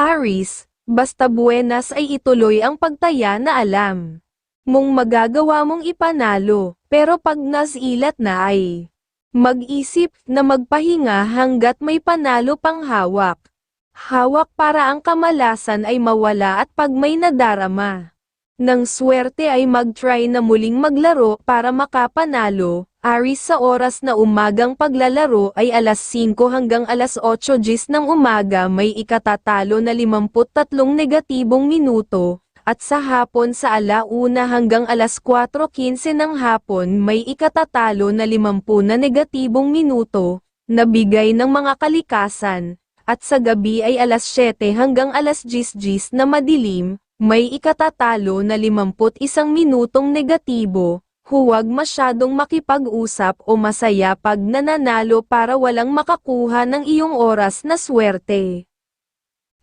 Aris, basta buenas ay ituloy ang pagtaya na alam. Mong magagawa mong ipanalo, pero pag nasilat na ay mag-isip na magpahinga hanggat may panalo pang hawak. Hawak para ang kamalasan ay mawala at pag may nadarama. Nang swerte ay mag-try na muling maglaro para makapanalo, Aris sa oras na umagang paglalaro ay alas 5 hanggang alas 8 gis ng umaga may ikatatalo na 53 negatibong minuto, at sa hapon sa alauna hanggang alas 4.15 ng hapon may ikatatalo na 50 na negatibong minuto, na bigay ng mga kalikasan, at sa gabi ay alas 7 hanggang alas 10 gis na madilim, may ikatatalo na 51 minutong negatibo, huwag masyadong makipag-usap o masaya pag nananalo para walang makakuha ng iyong oras na swerte.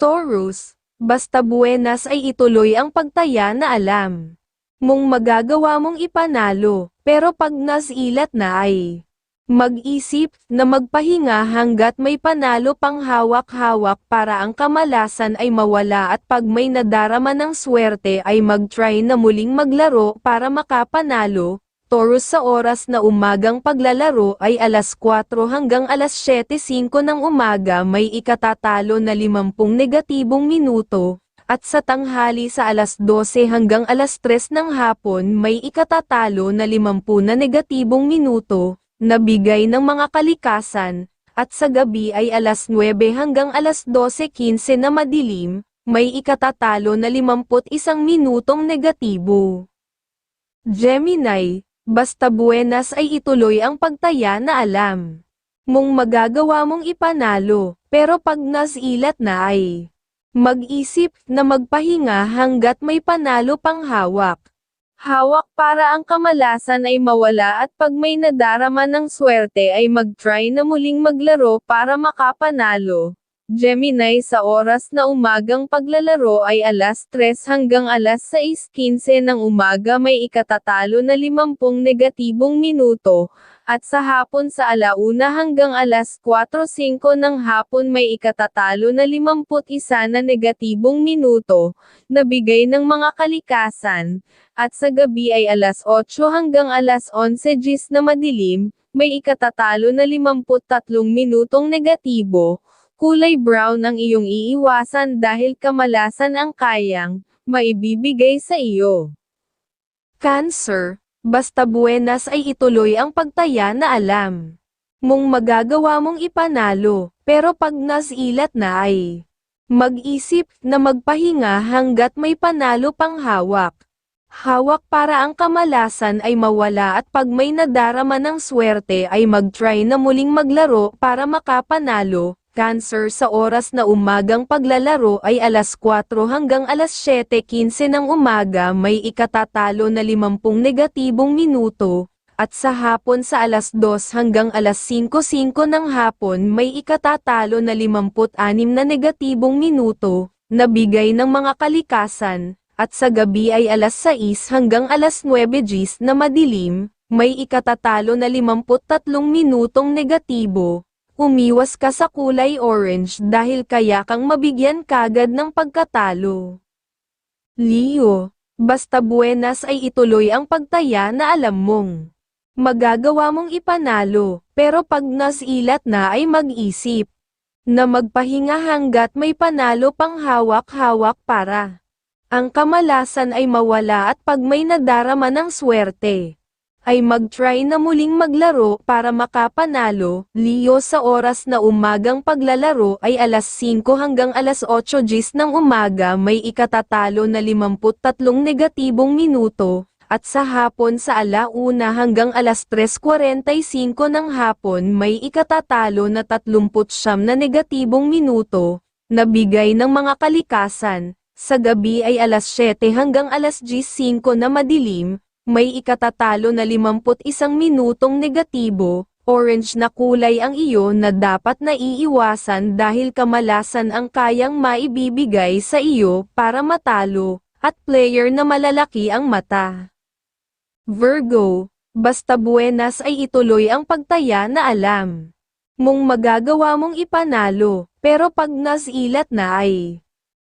Taurus, basta buenas ay ituloy ang pagtaya na alam. Mong magagawa mong ipanalo, pero pag nasilat na ay mag-isip na magpahinga hanggat may panalo pang hawak-hawak para ang kamalasan ay mawala at pag may nadarama ng swerte ay mag-try na muling maglaro para makapanalo. Taurus sa oras na umagang paglalaro ay alas 4 hanggang alas 7.05 ng umaga may ikatatalo na 50 negatibong minuto, at sa tanghali sa alas 12 hanggang alas 3 ng hapon may ikatatalo na 50 na negatibong minuto, na bigay ng mga kalikasan, at sa gabi ay alas 9 hanggang alas 12.15 na madilim, may ikatatalo na 51 minutong negatibo. Gemini, basta buenas ay ituloy ang pagtaya na alam. Mong magagawa mong ipanalo, pero pag nasilat na ay mag-isip na magpahinga hanggat may panalo pang hawak. Hawak para ang kamalasan ay mawala at pag may nadarama ng swerte ay mag-try na muling maglaro para makapanalo. Gemini sa oras na umagang paglalaro ay alas 3 hanggang alas 6.15 ng umaga may ikatatalo na 50 negatibong minuto, at sa hapon sa alauna hanggang alas 4.05 ng hapon may ikatatalo na 51 na negatibong minuto, na bigay ng mga kalikasan, at sa gabi ay alas 8 hanggang alas 11 gis na madilim, may ikatatalo na 53 minutong negatibo, kulay brown ang iyong iiwasan dahil kamalasan ang kayang, maibibigay sa iyo. Cancer, basta buenas ay ituloy ang pagtaya na alam. Mong magagawa mong ipanalo, pero pag nasilat na ay mag-isip na magpahinga hanggat may panalo pang hawak. Hawak para ang kamalasan ay mawala at pag may nadarama ng swerte ay mag-try na muling maglaro para makapanalo. Cancer sa oras na umagang paglalaro ay alas 4 hanggang alas 7.15 ng umaga may ikatatalo na 50 negatibong minuto, at sa hapon sa alas 2 hanggang alas 5.05 ng hapon may ikatatalo na 56 na negatibong minuto, na bigay ng mga kalikasan, at sa gabi ay alas 6 hanggang alas 9 gis na madilim, may ikatatalo na 53 minutong negatibo. Umiwas ka sa kulay orange dahil kaya kang mabigyan kagad ng pagkatalo. Leo, basta buenas ay ituloy ang pagtaya na alam mong. Magagawa mong ipanalo, pero pag nasilat na ay mag-isip. Na magpahinga hanggat may panalo pang hawak-hawak para. Ang kamalasan ay mawala at pag may nadarama ng swerte ay mag-try na muling maglaro para makapanalo. Leo sa oras na umagang paglalaro ay alas 5 hanggang alas 8 gis ng umaga may ikatatalo na 53 negatibong minuto, at sa hapon sa alauna hanggang alas 3.45 ng hapon may ikatatalo na 39 na negatibong minuto, na bigay ng mga kalikasan. Sa gabi ay alas 7 hanggang alas 10.05 na madilim, may ikatatalo na 51 minutong negatibo, orange na kulay ang iyo na dapat naiiwasan dahil kamalasan ang kayang maibibigay sa iyo para matalo, at player na malalaki ang mata. Virgo, basta buenas ay ituloy ang pagtaya na alam. Mong magagawa mong ipanalo, pero pag nasilat na ay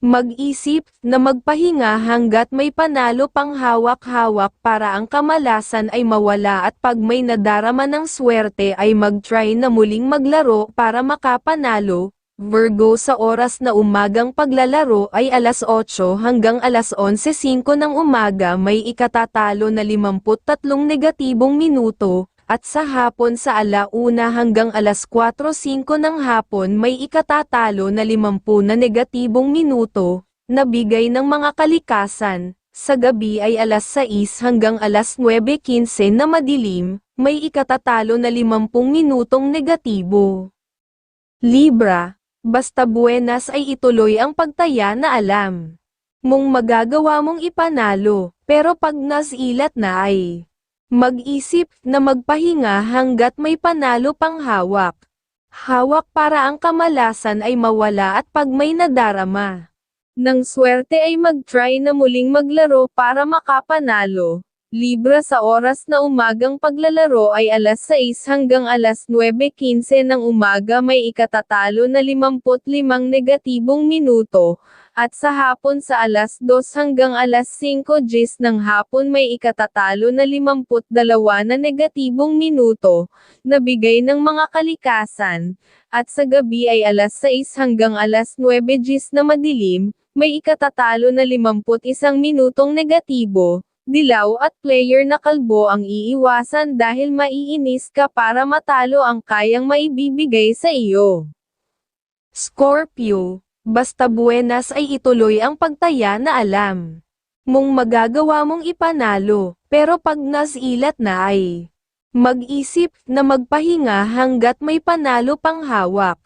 Mag-isip na magpahinga hanggat may panalo pang hawak-hawak para ang kamalasan ay mawala at pag may nadarama ng swerte ay mag-try na muling maglaro para makapanalo. Virgo sa oras na umagang paglalaro ay alas 8 hanggang alas 11.05 ng umaga may ikatatalo na 53 negatibong minuto, at sa hapon sa alauna hanggang alas 4.05 ng hapon may ikatatalo na 50 na negatibong minuto, na bigay ng mga kalikasan. Sa gabi ay alas 6 hanggang alas 9.15 na madilim, may ikatatalo na 50 minutong negatibo. Libra, basta buenas ay ituloy ang pagtaya na alam. Mong magagawa mong ipanalo, pero pag nasilat na ay mag-isip na magpahinga hanggat may panalo pang hawak. Hawak para ang kamalasan ay mawala at pag may nadarama. Nang swerte ay mag-try na muling maglaro para makapanalo. Libra sa oras na umagang paglalaro ay alas 6 hanggang alas 9.15 ng umaga may ikatatalo na 55 negatibong minuto, at sa hapon sa alas 2 hanggang alas 5 gis ng hapon may ikatatalo na 52 na negatibong minuto, na bigay ng mga kalikasan, at sa gabi ay alas 6 hanggang alas 9 gis na madilim, may ikatatalo na 51 minutong negatibo, dilaw at player na kalbo ang iiwasan dahil maiinis ka para matalo ang kayang maibibigay sa iyo. Scorpio, basta buenas ay ituloy ang pagtaya na alam. Mong magagawa mong ipanalo, pero pag nasilat na ay mag-isip na magpahinga hanggat may panalo pang hawak.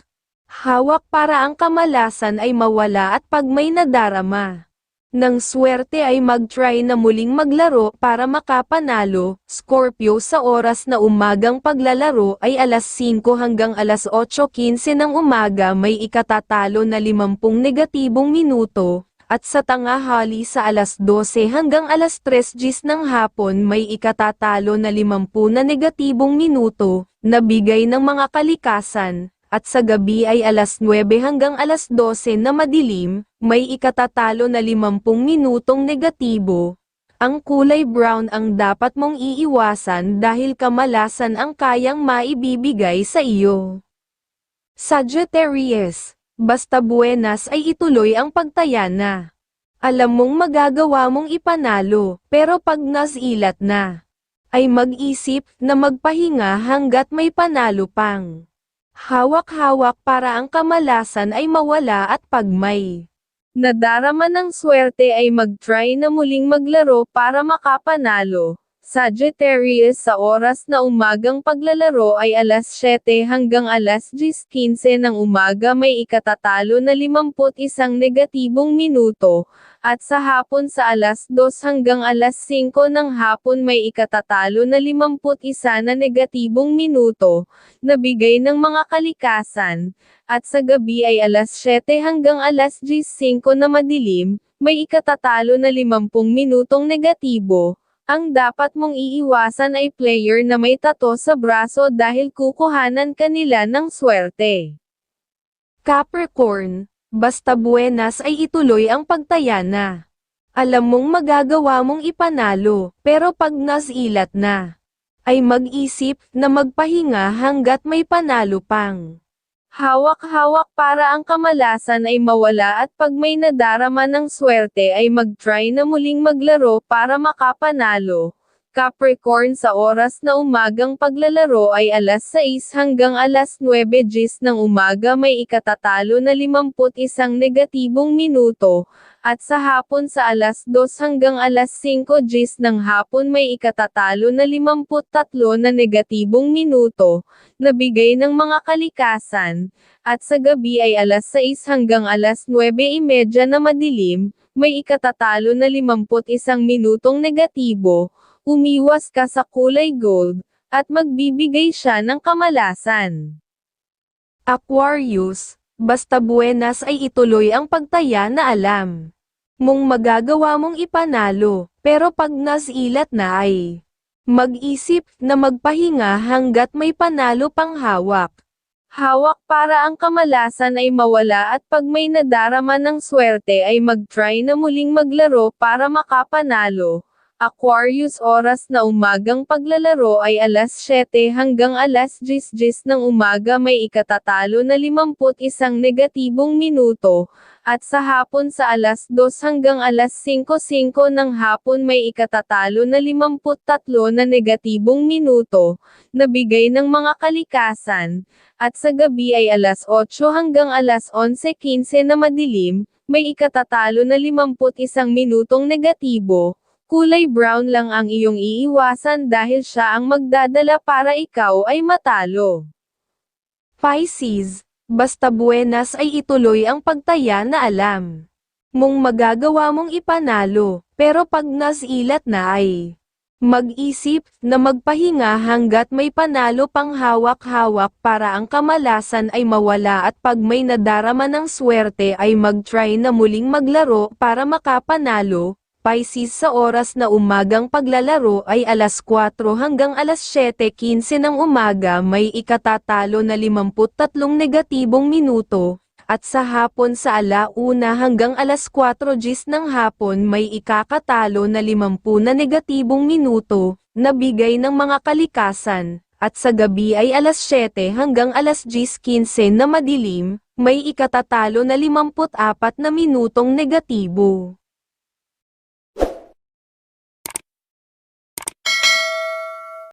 Hawak para ang kamalasan ay mawala at pag may nadarama. Nang swerte ay mag-try na muling maglaro para makapanalo, Scorpio sa oras na umagang paglalaro ay alas 5 hanggang alas 8.15 ng umaga may ikatatalo na 50 negatibong minuto, at sa tangahali sa alas 12 hanggang alas 3 gis ng hapon may ikatatalo na 50 na negatibong minuto, na bigay ng mga kalikasan, at sa gabi ay alas 9 hanggang alas 12 na madilim, may ikatatalo na 50 minutong negatibo. Ang kulay brown ang dapat mong iiwasan dahil kamalasan ang kayang maibibigay sa iyo. Sagittarius, basta buenas ay ituloy ang pagtaya na. Alam mong magagawa mong ipanalo, pero pag nasilat na, ay mag-isip na magpahinga hanggat may panalo pang. Hawak-hawak para ang kamalasan ay mawala at pag nadarama ng swerte ay mag-try na muling maglaro para makapanalo. Sagittarius sa oras na umagang paglalaro ay alas 7 hanggang alas 10.15 ng umaga may ikatatalo na 51 negatibong minuto, at sa hapon sa alas 2 hanggang alas 5 ng hapon may ikatatalo na 51 na negatibong minuto, na bigay ng mga kalikasan, at sa gabi ay alas 7 hanggang alas 10.05 na madilim, may ikatatalo na 50 minutong negatibo, ang dapat mong iiwasan ay player na may tato sa braso dahil kukuhanan kanila ng swerte. Capricorn, basta buenas ay ituloy ang pagtaya na. Alam mong magagawa mong ipanalo, pero pag nasilat na, ay mag-isip na magpahinga hanggat may panalo pang. Hawak-hawak para ang kamalasan ay mawala at pag may nadarama ng swerte ay mag-try na muling maglaro para makapanalo. Capricorn sa oras na umagang paglalaro ay alas 6 hanggang alas 9 gis ng umaga may ikatatalo na 51 negatibong minuto, at sa hapon sa alas 2 hanggang alas 5 gis ng hapon may ikatatalo na 53 na negatibong minuto, na bigay ng mga kalikasan, at sa gabi ay alas 6 hanggang alas 9.30 na madilim, may ikatatalo na 51 minutong negatibo, umiwas ka sa kulay gold, at magbibigay siya ng kamalasan. Aquarius, basta buenas ay ituloy ang pagtaya na alam. Mong magagawa mong ipanalo, pero pag nasilat na ay mag-isip na magpahinga hanggat may panalo pang hawak. Hawak para ang kamalasan ay mawala at pag may nadarama ng swerte ay mag-try na muling maglaro para makapanalo. Aquarius oras na umagang paglalaro ay alas 7 hanggang alas 10 ng umaga may ikatatalo na 51 negatibong minuto, at sa hapon sa alas 2 hanggang alas 5.05 ng hapon may ikatatalo na 53 na negatibong minuto, na bigay ng mga kalikasan, at sa gabi ay alas 8 hanggang alas 11.15 na madilim, may ikatatalo na 51 minutong negatibo, kulay brown lang ang iyong iiwasan dahil siya ang magdadala para ikaw ay matalo. Pisces, basta buenas ay ituloy ang pagtaya na alam. Mong magagawa mong ipanalo, pero pag nasilat na ay mag-isip na magpahinga hanggat may panalo pang hawak-hawak para ang kamalasan ay mawala at pag may nadarama ng swerte ay mag-try na muling maglaro para makapanalo, Pisces sa oras na umagang paglalaro ay alas 4 hanggang alas 7.15 ng umaga may ikatatalo na 53 negatibong minuto, at sa hapon sa alauna hanggang alas 4 gis ng hapon may ikakatalo na 50 na negatibong minuto, na bigay ng mga kalikasan, at sa gabi ay alas 7 hanggang alas 10.15 na madilim, may ikatatalo na 54 na minutong negatibo.